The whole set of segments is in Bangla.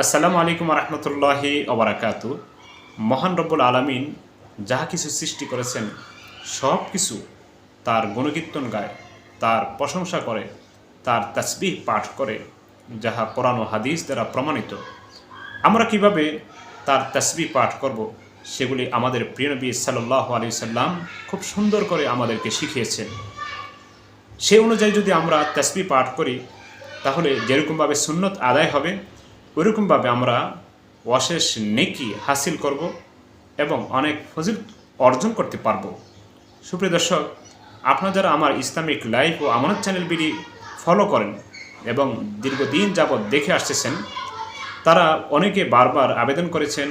আসসালামু আলাইকুম রহমতুল্লাহি ওবরাকাতু। মহান রব্বুল আলমিন যাহা কিছু সৃষ্টি করেছেন, সব কিছু তার গুণকীর্তন গায়, তার প্রশংসা করে, তার তাসবিহ পাঠ করে, যাহা ও হাদিস দ্বারা প্রমাণিত। আমরা কীভাবে তার তাসবিহ পাঠ করব, সেগুলি আমাদের প্রিয় নবী সাল্লাহ আলি সাল্লাম খুব সুন্দর করে আমাদেরকে শিখিয়েছেন। সে অনুযায়ী যদি আমরা তাসবি পাঠ করি, তাহলে যেরকমভাবে সুন্নত আদায় হবে ওইরকমভাবে আমরা অশেষ নেকি হাসিল করব এবং অনেক ফজিল অর্জন করতে পারব। সুপ্রিয় দর্শক, আপনারা যারা আমার ইসলামিক লাইফ ও আমানত চ্যানেল বিডি ফলো করেন এবং দীর্ঘদিন যাবৎ দেখে আসতেছেন, তারা অনেকে বারবার আবেদন করেছেন,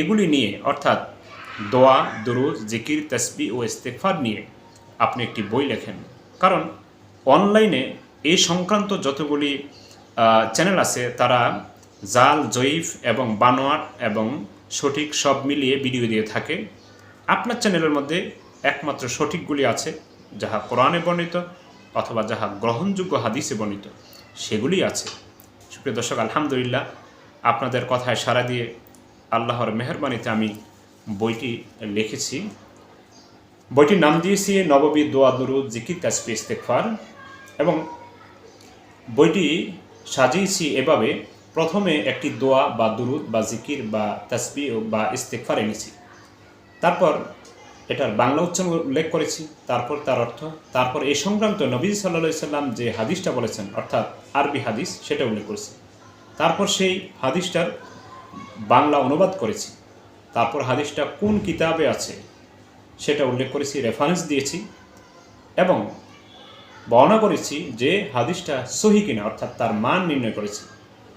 এগুলি নিয়ে, অর্থাৎ দোয়া দুরুজ জিকির, তসবি ও ইস্তেফার নিয়ে আপনি একটি বই লেখেন। কারণ অনলাইনে এই সংক্রান্ত যতগুলি চ্যানেল আছে, তারা জাল, জয়ীফ এবং বানোয়ার এবং সঠিক সব মিলিয়ে ভিডিও দিয়ে থাকে। আপনার চ্যানেলের মধ্যে একমাত্র সঠিকগুলি আছে, যাহা কোরআনে বর্ণিত অথবা যাহা গ্রহণযোগ্য হাদিসে বর্ণিত, সেগুলি আছে। সুপ্রিয় দর্শক, আলহামদুলিল্লাহ, আপনাদের কথায় সাড়া দিয়ে আল্লাহর মেহরবানিতে আমি বইটি লিখেছি। বইটির নাম দিয়েছি নববী দোয়া দুরুদ জিকির তাসবি ইস্তেকফার এবং বইটি সাজিয়েছি এভাবে প্রথমে একটি দোয়া বা দুরুদ বা জিকির বা তাসবি বা ইস্তেকফার এনেছি। তারপর এটার বাংলা উচ্চারণ উল্লেখ করেছি। তারপর তার অর্থ, তারপর এই সংক্রান্ত নবী সাল্লা সাল্লাম যে হাদিসটা বলেছেন, অর্থাৎ আরবি হাদিস, সেটা উল্লেখ করেছি। তারপর সেই হাদিসটার বাংলা অনুবাদ করেছি। তারপর হাদিসটা কোন কিতাবে আছে সেটা উল্লেখ করেছি রেফারেন্স দিয়েছি এবং বর্ণনা করেছি যে হাদিসটা সহি কিনা, অর্থাৎ তার মান নির্ণয় করেছি।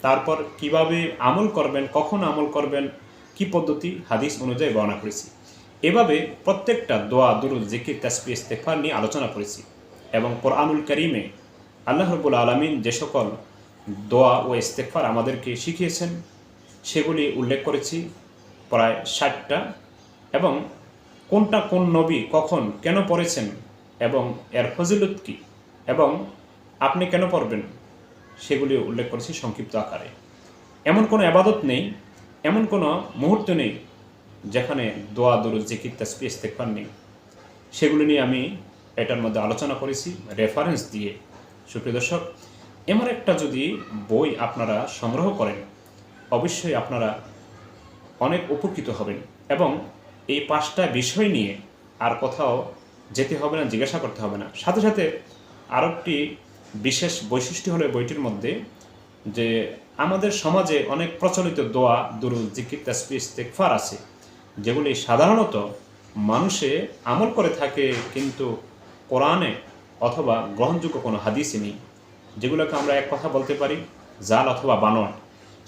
তারপর কীভাবে আমল করবেন, কখন আমল করবেন, কি পদ্ধতি, হাদিস অনুযায়ী বর্ণনা করেছি। এভাবে প্রত্যেকটা দোয়া, দুরুদ, জিকির তাসবি ইস্তেফার নিয়ে আলোচনা করেছি এবং কোরআনুল করিমে আল্লাহ রবুল আলমিন যে সকল দোয়া ও ইস্তেফার আমাদেরকে শিখিয়েছেন, সেগুলি উল্লেখ করেছি প্রায় ষাটটা এবং কোনটা কোন নবী কখন কেন পড়েছেন এবং এর ফজিলত কী? এবং আপনি কেন পড়বেন? সেগুলি উল্লেখ করেছি সংক্ষিপ্ত আকারে। এমন কোনো আবাদত নেই, এমন কোনো মুহূর্ত নেই, যেখানে দোয়া, দরুদ, জিকির তাসবি ইস্তেকফার নেই। সেগুলি নিয়ে আমি এটার মধ্যে আলোচনা করেছি রেফারেন্স দিয়ে। সুপ্রিয় দর্শক, এমন একটা যদি বই আপনারা সংগ্রহ করেন, অবশ্যই আপনারা অনেক উপকৃত হবেন এবং এই পাঁচটা বিষয় নিয়ে আর কোথাও যেতে হবে না, জিজ্ঞাসা করতে হবে না। সাথে সাথে আরও একটি বিশেষ বৈশিষ্ট্য হলো বইটির মধ্যে যে আমাদের সমাজে অনেক প্রচলিত দোয়া দুরুল জিকির তাসবি ইস্তেকফার আছে, যেগুলি সাধারণত মানুষে আমল করে থাকে কিন্তু কোরআনে অথবা গ্রহণযোগ্য কোনো হাদিসই নেই। যেগুলোকে আমরা এক কথা বলতে পারি, জাল অথবা বানোয়াট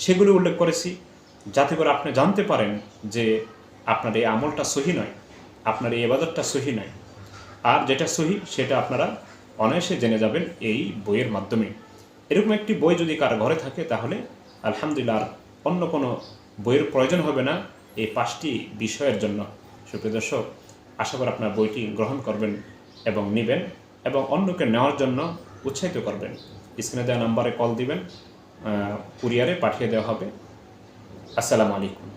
সেগুলি উল্লেখ করেছি যাতে করে আপনি জানতে পারেন যে আপনার এই আমলটা সহি নয়, আপনার এই এবাদতটা সহি নয়। আর যেটা সহি, সেটা আপনারা অনায়াসে জেনে যাবেন এই বইয়ের মাধ্যমে। এরকম একটি বই যদি কার ঘরে থাকে, তাহলে আলহামদুলিল্লাহ আর অন্য কোনো বইয়ের প্রয়োজন হবে না এই পাঁচটি বিষয়ের জন্য। সুপ্রিয় দর্শক, আশা করি আপনার বইটি গ্রহণ করবেন এবং নেবেন এবং অন্যকে নেওয়ার জন্য উৎসাহিত করবেন। স্ক্রিনে দেওয়া নাম্বারে কল দিবেন কুরিয়ারে পাঠিয়ে দেওয়া হবে। আসসালামু আলাইকুম।